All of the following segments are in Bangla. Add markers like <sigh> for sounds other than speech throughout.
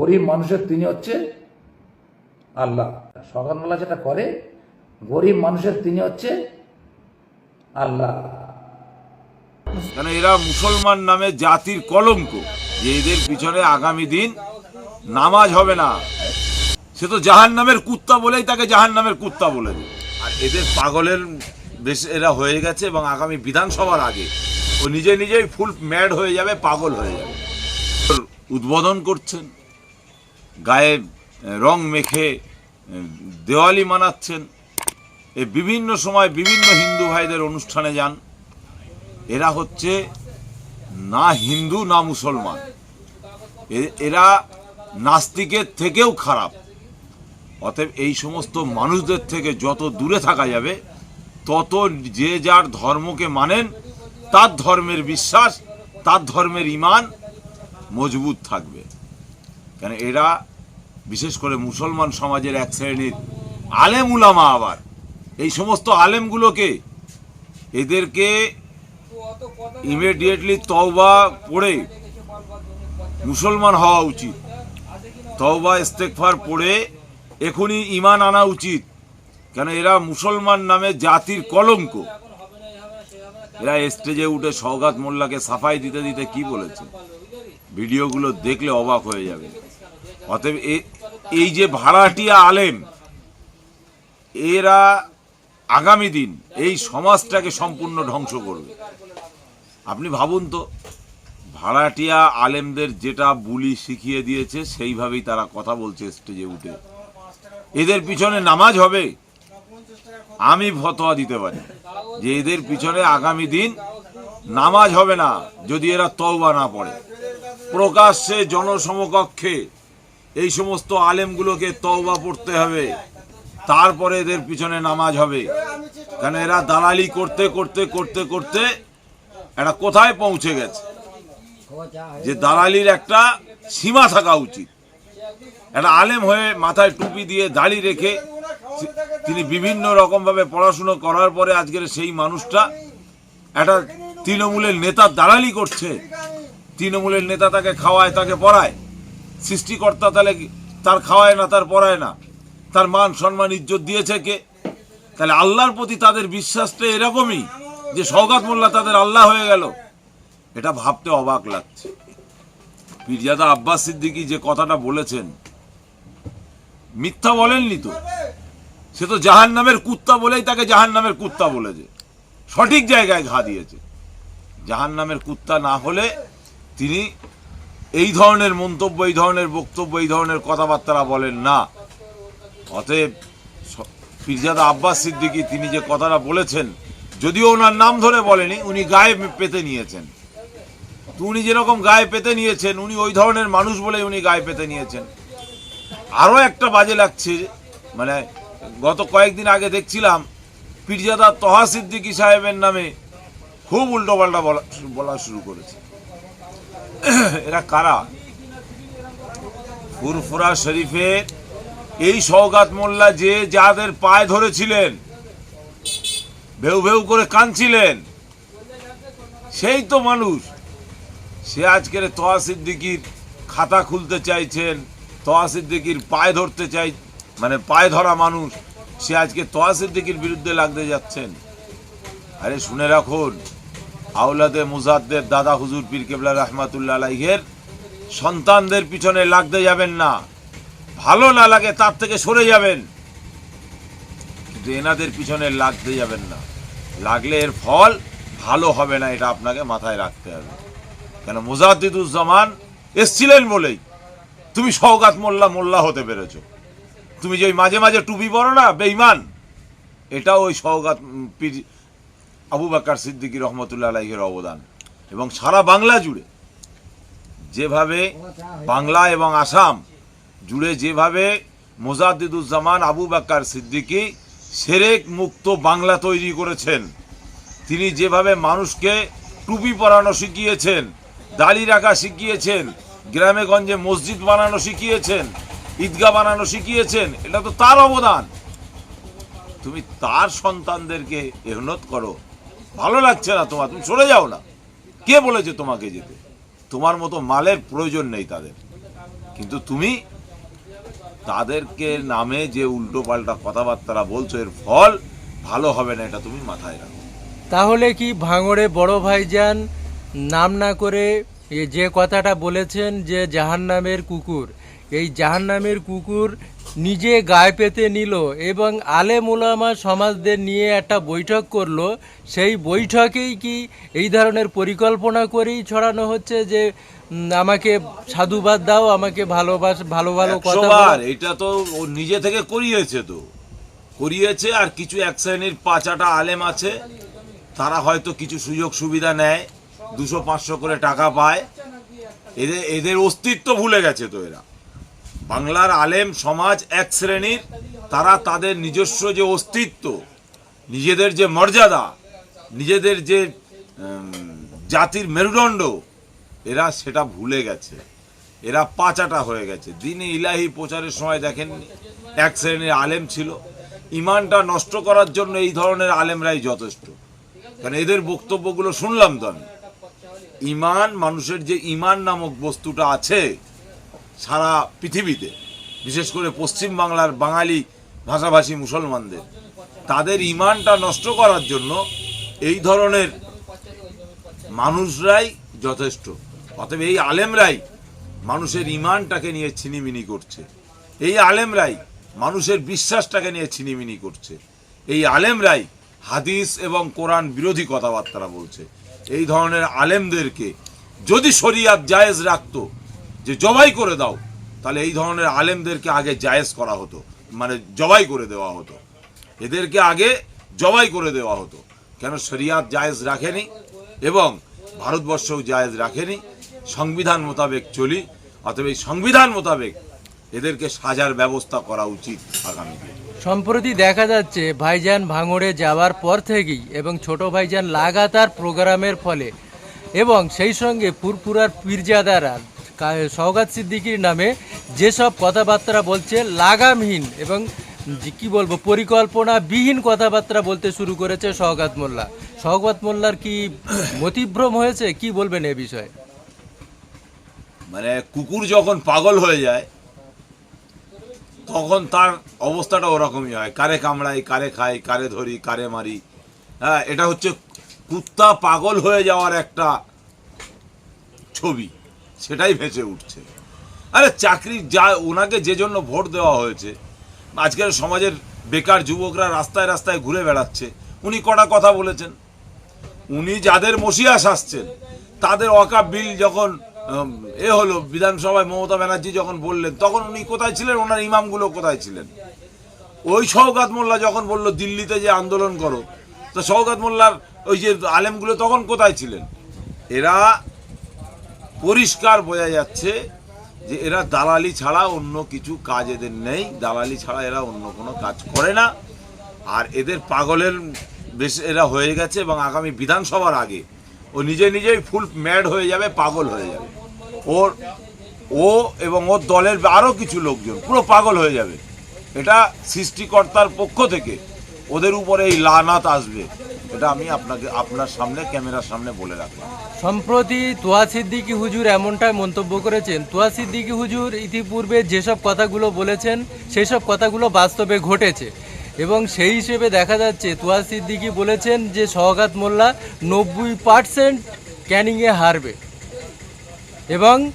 গরিব মানুষের তিনি হচ্ছে আল্লাহ। সকালবেলা যেটা করে, গরিব মানুষের তিনি হচ্ছে আল্লাহ। কেন এরা মুসলমান নামে জাতির কলঙ্ক, যে এদের পিছনে আগামী দিন নামাজ হবে না। সে তো জাহান নামের কুত্তা বলেই তাকে জাহান নামের কুত্তা বলে দেবে আর এদের পাগলের বেশ এরা হয়ে গেছে এবং আগামী বিধানসভার আগে। ও নিজে নিজেই ফুল ম্যাড হয়ে যাবে, পাগল হয়ে যাবে। উদ্বোধন করছেন। গায়ে রং মেখে দেওয়ালি মানাচ্ছেন। এ বিভিন্ন সময় বিভিন্ন হিন্দু ভাইদের অনুষ্ঠানে যান। এরা হচ্ছে না হিন্দু, না মুসলমান। এরা নাস্তিকের থেকেও খারাপ। অতএব এই সমস্ত মানুষদের থেকে যত দূরে থাকা যাবে, তত যে যার ধর্মকে মানেন, তার ধর্মের বিশ্বাস, তার ধর্মের ইমান মজবুত থাকবে। কেন, এরা বিশেষ করে মুসলমান সমাজের এক শ্রেণির আলেম উলামা আবার। এই সমস্ত আলেমগুলোকে এদেরকে ইমিডিয়েটলি তওবা পড়ে মুসলমান হওয়া উচিত। তওবা ইস্তেকফার পড়ে এখনই ইমান আনা উচিত। কেন এরা মুসলমান নামে জাতির কলঙ্ক। এরা স্টেজে উঠে সৌগাত মোল্লাকে সাফাই দিতে দিতে কি বলেছে? ভিডিওগুলো দেখলে অবাক হয়ে যাবে। অতএব এই যে ভাড়াটিয়া আলেম, এরা আগামী দিন এই সমাজটাকে সম্পূর্ণ ধ্বংস করবে। আপনি ভাবুন তো, ভাড়াটিয়া আলেমদের যেটা বুলি শিখিয়ে দিয়েছে, সেইভাবেই তারা কথা বলছে স্টেজে উঠে। এদের পিছনে নামাজ হবে, আমি ফতোয়া দিতে পারি। যে এদের পিছনে আগামী দিন নামাজ হবে না, যদি এরা তওবা না পড়ে। প্রকাশ্যে জনসমকক্ষে এই সমস্ত আলেমগুলোকে তওবা পড়তে হবে। তারপরে এদের পিছনে নামাজ হবে। কারণ এরা দালালি করতে করতে করতে করতে এটা কোথায় পৌঁছে গেছে? যে দালালির একটা সীমা থাকা উচিত। একটা আলেম হয়ে মাথায় টুপি দিয়ে দাড়ি রেখে তিনি বিভিন্ন রকমভাবে পড়াশুনো করার পরে আজকের সেই মানুষটা একটা তৃণমূলের নেতা দালালি করছে। তৃণমূলের নেতা তাকে খাওয়ায়, তাকে পড়ায়। সৃষ্টিকর্তা তাহলে তার খাওয়ায় না, তার পড়ায় না। তার মান, সম্মান, ইজ্জত দিয়েছে কে? তাহলে আল্লাহর প্রতি তাদের বিশ্বাসটা এরকমই যে সৌগাত মোল্লা তাদের আল্লাহ হয়ে গেল। এটা ভাবতে অবাক লাগছে। পীরজাদা আব্বাস সিদ্দিকী যে কথাটা বলেছেন, মিথ্যা বলেননি তো? সে তো জাহান নামের কুত্তা বলেই তাকে জাহান নামের কুত্তা বলেছে। সঠিক জায়গায় ঘা দিয়েছে। জাহান নামের কুত্তা না হলে তিনি এই ধরনের মন্তব্য, এই ধরনের বক্তব্য, এই ধরনের কথাবার্তা বলেন না। অতএব পীরজাদা আব্বাস সিদ্দিকী তিনি যে কথাটা বলেছেন, যদিও ওনার নাম ধরে বলেনি, উনি গায়ে পেতে নিয়েছেন। তো উনি যেরকম গায়ে পেতে নিয়েছেন, উনি ওই ধরনের মানুষ বলে উনি গায়ে পেতে নিয়েছেন। আরও একটা বাজে লাগছে মানে গত কয়েকদিন আগে দেখছিলাম পীরজাদা তহা সিদ্দিকী সাহেবের নামে খুব উল্টোপাল্টা বলা বলা শুরু করেছে। <coughs> এরা কারা? ফুরফুরা শরীফের এই সৌগাত মোল্লা যে যাদের পায়ে ধরেছিলেন, ভেউ ভেউ করে কাঁদছিলেন, সেই তো মানুষ। সে আজকের তোয়া সিদ্দিকির খাতা খুলতে চাইছেন, তোয়া সিদ্দিকির পায়ে ধরতে চাই মানে পায়ে ধরা মানুষ, সে আজকে তোয়া সিদ্দিকির বিরুদ্ধে লাগতে যাচ্ছেন। আরে শুনে রাখুন আউলাদে মুজাদ্দের দাদা হুজুর পীর কেবলা রহমাতুল্লাহ আলাইহের সন্তানদের পিছনে লাগতে যাবেন না। ভালো না লাগে তার থেকে সরে যাবেন। কিন্তু এনাদের পিছনে লাগতে যাবেন না। লাগলে এর ফল ভালো হবে না, এটা আপনাকে মাথায় রাখতে হবে। কেন, মুজাদ্দিদুজ্জামান এসছিলেন বলেই। তুমি সৌগাত মোল্লা মোল্লা হতে পেরেছ। তুমি যে মাঝে মাঝে টুপি পরো না বেইমান এটা ওই সৌগাত পীর আবু বাক্কার সিদ্দিকী রহমতুল্লাহ আলাইহের অবদান। এবং সারা বাংলা জুড়ে যেভাবে বাংলা এবং আসাম জুড়ে যেভাবে মোজাদ্দিদুজ্জামান আবু বাক্কার সিদ্দিকী সেরেক মুক্ত বাংলা তৈরি করেছেন, তিনি যেভাবে মানুষকে টুপি পরানো শিখিয়েছেন, দাড়ি রাখা শিখিয়েছেন, গ্রামে গঞ্জে মসজিদ বানানো শিখিয়েছেন, ঈদগাহ বানানো শিখিয়েছেন, এটা তো তার অবদান। তুমি তার সন্তানদেরকে এহনত করো। ভালো লাগছে না তোমার, তুমি সরে যাও না। কে বলেছে তোমাকে যেতে? তোমার মতো মালের প্রয়োজন নেই তাদের। কিন্তু তুমি, তাদেরকে নামে যে উল্টো পাল্টা কথাবার্তা বলছো, এর ফল ভালো হবে না, এটা তুমি মাথায় রাখো। তাহলে কি ভাঙড়ে বড় ভাইজান নাম না করে যে কথাটা বলেছেন যে জাহান্নামের কুকুর এই জাহান্নামের কুকুর নিজে গায়ে পেতে নিল এবং আলেম উলামা সমাজদের নিয়ে একটা বৈঠক করল। সেই বৈঠকেই কি এই ধরনের পরিকল্পনা করেই ছড়ানো হচ্ছে যে আমাকে সাধুবাদ দাও আমাকে ভালোবাস ভালো ভালো কথা। এটা তো ও নিজে থেকে করিয়েছে তো। করিয়েছে আর কিছু এক শ্রেণির পাঁচাটা আলেম আছে তারা হয়তো কিছু সুযোগ সুবিধা নেয় দুশো পাঁচশো করে টাকা পায়। এদের এদের অস্তিত্ব ভুলে গেছে তো এরা। বাংলার আলেম সমাজ এক শ্রেণির, তারা তাদের নিজস্ব যে অস্তিত্ব, নিজেদের যে মর্যাদা, নিজেদের যে জাতির মেরুদণ্ড, এরা সেটা ভুলে গেছে। এরা পাচাটা হয়ে গেছে। দিনে ইলাহি প্রচারের সময় দেখেন এক শ্রেণির আলেম ছিল। ইমানটা নষ্ট করার জন্য এই ধরনের আলেমরাই যথেষ্ট। কারণ এদের বক্তব্যগুলো শুনলাম তো আমি। ইমান, মানুষের যে ইমান নামক বস্তুটা আছে সারা পৃথিবীতে, বিশেষ করে পশ্চিম বাংলার বাঙালি ভাষাভাষী মুসলমানদের, তাদের ইমানটা নষ্ট করার জন্য এই ধরনের মানুষরাই যথেষ্ট। অতএব এই আলেমরাই মানুষের ইমানটাকে নিয়ে ছিনিমিনি করছে। এই আলেমরাই মানুষের বিশ্বাসটাকে নিয়ে ছিনিমিনি করছে। এই আলেমরাই হাদিস এবং কোরআন বিরোধী কথাবার্তা বলছে। এই ধরনের আলেমদেরকে যদি শরিয়াত জায়েজ রাখতো যে জবাই করে দাও, তাহলে এই ধরনের আলেমদেরকে আগে জায়েজ করা হতো মানে জবাই করে দেওয়া হতো। এদেরকে আগে জবাই করে দেওয়া হতো। কেন শরিয়াত জায়েজ রাখেনি এবং ভারতবর্ষও জায়েজ রাখেনি, সংবিধান মোতাবেক চলি, অতএব এই সংবিধান মোতাবেক এদেরকে সাজার ব্যবস্থা করা উচিত আগামীতে। সম্প্রতি দেখা যাচ্ছে, ভাইজান ভাঙড়ে যাওয়ার পর থেকেই এবং ছোট ভাইজান লাগাতার প্রোগ্রামের ফলে এবং সেই সঙ্গে ফুরফুরার পীরজাদারা সওগাত সিদ্দিকির নামে যেসব কথাবার্তা বলছে লাগামহীন এবং কি বলব পরিকল্পনা বিহীন কথাবার্তা বলতে শুরু করেছে সওগাত মোল্লা। সওগাত মোল্লার কি মতিভ্রম হয়েছে? কি বলবেন এ বিষয়ে? মানে কুকুর যখন পাগল হয়ে যায়, তখন তার অবস্থাটা ওরকমই হয়। কারে কামড়াই, কারে খাই, কারে ধরি, কারে মারি। হ্যাঁ এটা হচ্ছে কুত্তা পাগল হয়ে যাওয়ার একটা ছবি। সেটাই ভেসে উঠছে। আরে চাকরি যা, ওনাকে যে জন্য ভোট দেওয়া হয়েছে, আজকের সমাজের বেকার যুবকরা রাস্তায় রাস্তায় ঘুরে বেড়াচ্ছে, উনি কটা কথা বলেছেন? উনি যাদের মসিয়াস আসছেন, তাদের অকাপ বিল যখন এ হলো, বিধানসভায় মমতা ব্যানার্জি যখন বললেন, তখন উনি কোথায় ছিলেন? ওনার ইমামগুলো কোথায় ছিলেন? ওই সৌগাত মোল্লা যখন বলল, দিল্লিতে যে আন্দোলন করো, তো সৌগাত মোল্লার ওই যে আলেমগুলো তখন কোথায় ছিলেন? এরা পরিষ্কার বোঝা যাচ্ছে যে এরা দালালি ছাড়া অন্য কিছু কাজ এদের নেই। দালালি ছাড়া এরা অন্য কোনো কাজ করে না। আর এদের পাগলের বেশ এরা হয়ে গেছে এবং আগামী বিধানসভার আগে ও নিজে নিজেই ফুল ম্যাড হয়ে যাবে, পাগল হয়ে যাবে। ওর, ও এবং ওর দলের আরও কিছু লোকজন পুরো পাগল হয়ে যাবে। এটা সৃষ্টিকর্তার পক্ষ থেকে ওদের উপরে এই লানাত আসবে। এটা আমি আপনাকে আপনার সামনে ক্যামেরার সামনে বলে রাখলাম। সম্প্রতি তোয়া সিদ্দিকী হুজুর এমনটাই মন্তব্য করেছেন। তোয়া সিদ্দিকী হুজুর ইতিপূর্বে যেসব কথাগুলো বলেছেন সেই সব কথাগুলো বাস্তবে ঘটেছে। এবং সেই হিসেবে দেখা যাচ্ছে তোয়া সিদ্দিকী বলেছেন যে সহগাত মোল্লা নব্বই পার্সেন্ট ক্যানিংয়ে হারবে। এবং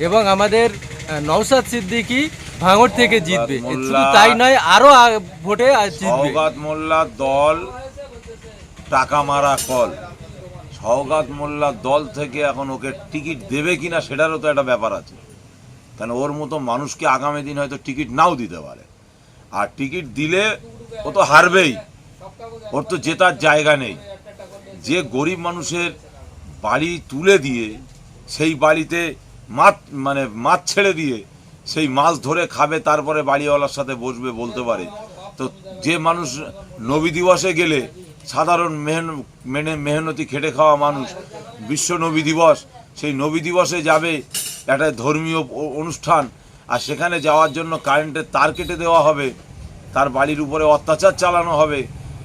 এবং আমাদের আহ, নওশাদ সিদ্দিকী ভাঙড় থেকে জিতবে। শুধু তাই নয় আরও ভোটে জিতবে। মোল্লার দল টাকা মারা কল। সওগাত মোল্লার দল থেকে এখন ওকে টিকিট দেবে কিনা সেটারও তো একটা ব্যাপার আছে। কেন ওর মতো মানুষকে আগামী দিন হয়তো টিকিট নাও দিতে পারে। আর টিকিট দিলে ও তো হারবেই। ওর তো জেতার জায়গা নেই। যে গরিব মানুষের বাড়ি তুলে দিয়ে, সেই বাড়িতে মাছ মানে মাছ ছেড়ে দিয়ে, সেই মাছ ধরে খাবে, তারপরে বাড়িওয়ালার সাথে বসবে বলতে পারে। তো যে মানুষ নবী দিবসে গেলে সাধারণ মেহন, মেনে, মেহনতি, খেটে খাওয়া মানুষ, বিশ্ব নবী দিবস, সেই নবী দিবসে যাবে একটা ধর্মীয় অনুষ্ঠান, আর সেখানে যাওয়ার জন্য কারেন্টের তার কেটে দেওয়া হবে, তার বাড়ির উপরে অত্যাচার চালানো হবে,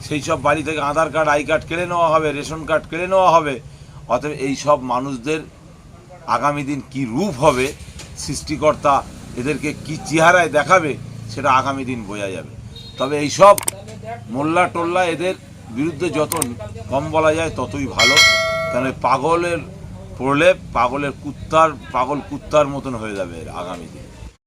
সেই সব বাড়ি থেকে আধার কার্ড, আই কার্ড কেড়ে নেওয়া হবে, রেশন কার্ড কেড়ে নেওয়া হবে, অতএব এই সব মানুষদের আগামী দিন কি রূপ হবে, সৃষ্টিকর্তা এদেরকে কি চেহারায় দেখাবে, সেটা আগামী দিন বোঝা যাবে। তবে এইসব মোল্লা টোল্লা এদের বিরুদ্ধে যত কম বলা যায়, ততই ভালো। কেন পাগলের প্রলেপ, পাগলের কুত্তার, পাগল কুত্তার মতন হয়ে যাবে আগামী দিন।